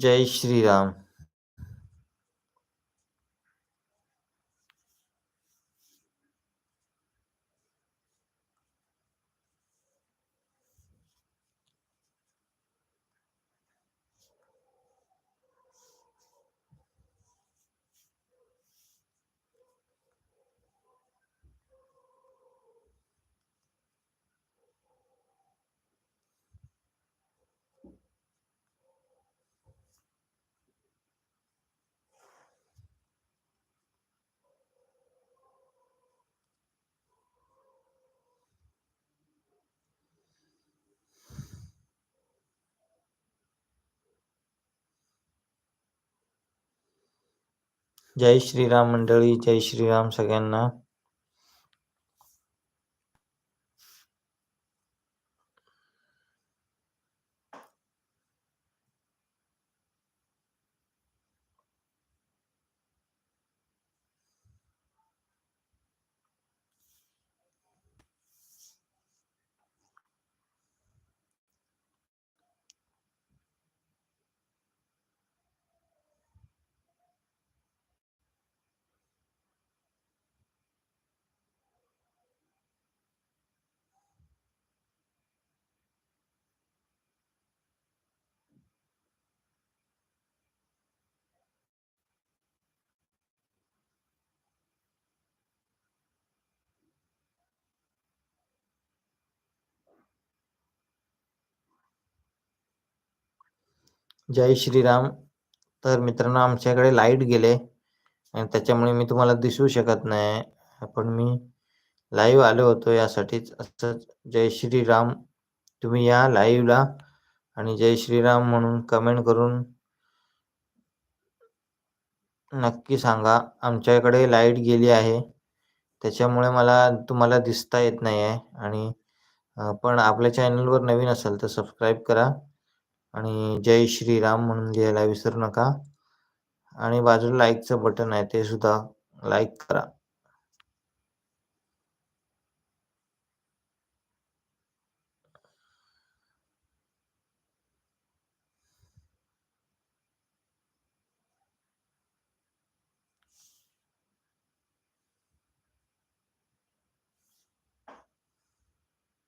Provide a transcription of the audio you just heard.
जय श्रीराम जय श्रीराम मंडळी जय श्रीराम सगळ्यांना. जय श्रीराम. तर मित्रांनो आमच्याकडे लाइट गेले. आणि त्याच्यामुळे मी तुम्हाला दिसू शकत नाही. पण मी लाईव्ह आलो होतो यासाठीच. असंच जय श्रीराम. तुम्ही या लाईव्हला आणि जय श्रीराम म्हणून कमेंट करून नक्की सांगा. आमच्याकडे लाइट गेली आहे. त्याच्यामुळे मला तुम्हाला दिसता येत नाही आहे आणि पण आपल्या चॅनलवर नवीन असेल तर सबस्क्राईब करा. आणि जय श्रीराम म्हणून लिहायला विसरू नका. आणि बाजूला लाईकचं बटन आहे ते सुद्धा लाईक करा.